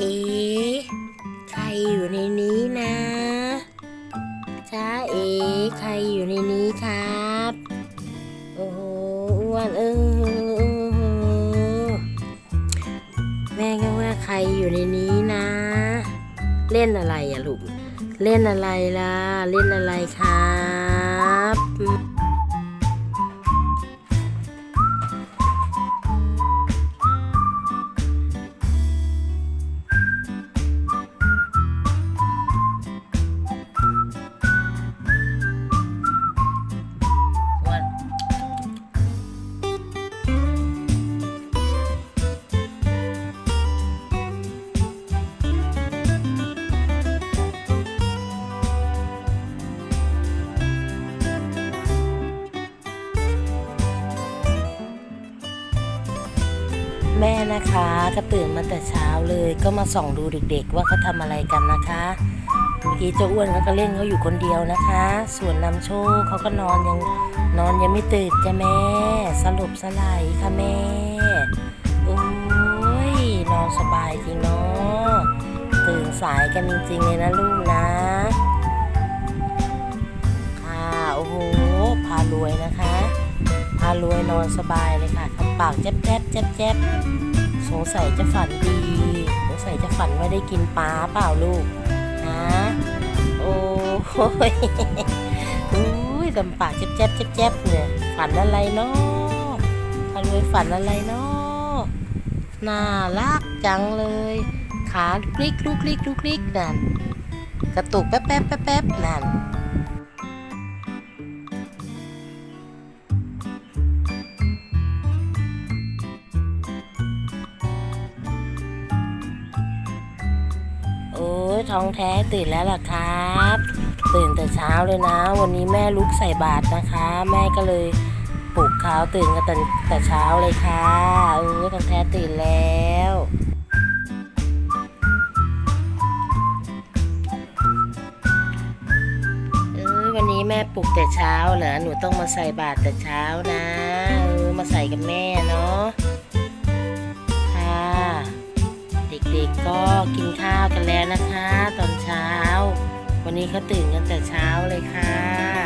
เอ๋ใครอยู่ในนี้นะจ้าเอ๋ใครอยู่ในนี้ครับ โอ้โหอ้วนเออแม่ก็ว่าใครอยู่ในนี้นะ เล่นอะไรอะลูก เล่นอะไรล่ะ เล่นอะไรครับ แม่นะคะก็ตื่นมาแต่เช้าเลย ก็มาส่องดูเด็กๆ ว่าเขาทำอะไรกันนะคะเมื่อกี้เจ้าอ้วนเขาก็เล่นเขาอยู่คนเดียวนะคะ ส่วนนำโชคเขาก็นอนยังนอนยังไม่ตื่นจ้ะแม่สลบสลายค่ะแม่โอ้ยนอนสบายจริงเนาะตื่นสายกันจริงๆเลยนะลูกนะค่ะารวยนอนสบายเลยค่ะทำปากแจ๊บแจ๊บแจ๊บแจ๊บสงสัยจะฝันดี สงสัยจะฝันว่าได้กินปลาเปล่าลูกฮะโอ้โหยอุ้ยทำปากแจ๊บแจ๊บแจ๊บแจ๊บเนี่ยฝันอะไรเนาะพารวยฝันอะไรเนาะน่ารักจังเลย ขาลุกลิกลุกลิกลุกลิกนั่นกระตุกแป๊บแป๊บแป๊บแป๊บนั่น ท้องแท้ตื่นแล้วล่ะครับ ตื่นแต่เช้าเลยนะ วันนี้แม่ลุกใส่บาตรนะคะ แม่ก็เลยปลุกเขาตื่นกันแต่แต่เช้าเลยค่ะเออท้องแท้ตื่นแล้วเออวันนี้แม่ปลุกแต่เช้าเหรอหนูต้องมาใส่บาตรแต่เช้านะเออมาใส่กับแม่เนาะ เด็กๆก็กินข้าวกันแล้วนะคะ ตอนเช้า วันนี้เขาตื่นกันแต่เช้าเลยค่ะ